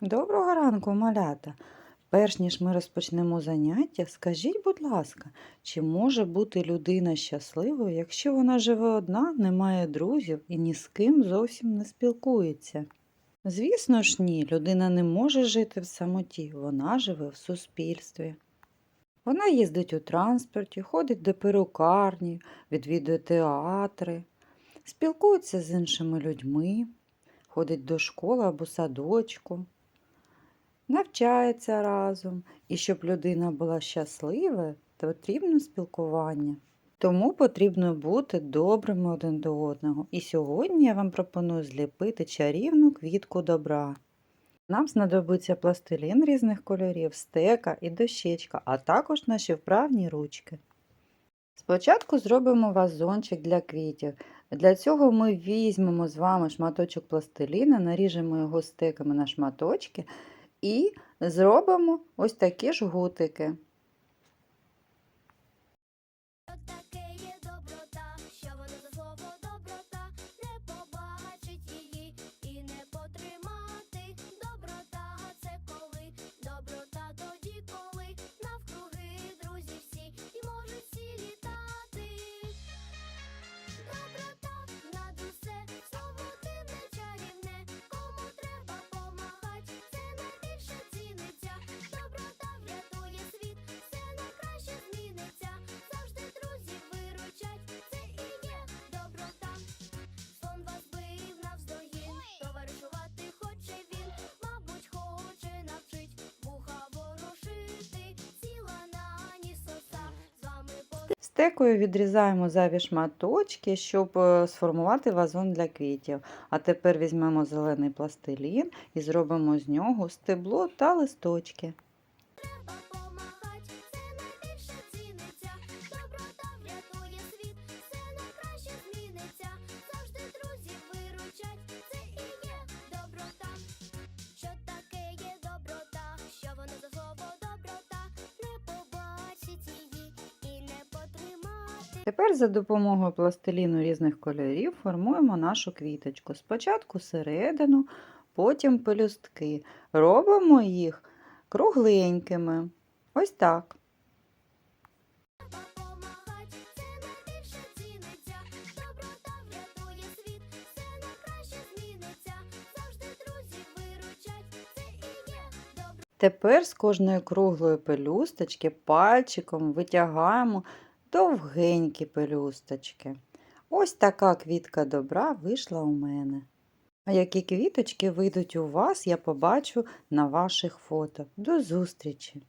Доброго ранку, малята! Перш ніж ми розпочнемо заняття, скажіть, будь ласка, чи може бути людина щасливою, якщо вона живе одна, не має друзів і ні з ким зовсім не спілкується? Звісно ж, ні, людина не може жити в самоті, вона живе в суспільстві. Вона їздить у транспорті, ходить до перукарні, відвідує театри, спілкується з іншими людьми, ходить до школи або садочку навчається разом. І щоб людина була щаслива, потрібно спілкування. Тому потрібно бути добрими один до одного. І сьогодні я вам пропоную зліпити чарівну квітку добра. Нам знадобиться пластилін різних кольорів, стека і дощечка, а також наші вправні ручки. Спочатку зробимо вазончик для квітів. Для цього ми візьмемо з вами шматочок пластиліна, наріжемо його стеками на шматочки і зробимо ось такі жгутики. Стекою відрізаємо зайві шматочки, щоб е, сформувати вазон для квітів. А тепер візьмемо зелений пластилін і зробимо з нього стебло та листочки. Тепер за допомогою пластиліну різних кольорів формуємо нашу квіточку. Спочатку середину, потім пелюстки. Робимо їх кругленькими. Ось так. Тепер з кожної круглої пелюсточки пальчиком витягаємо довгенькі пелюсточки. Ось така квітка добра вийшла у мене. А які квіточки вийдуть у вас, я побачу на ваших фото. До зустрічі!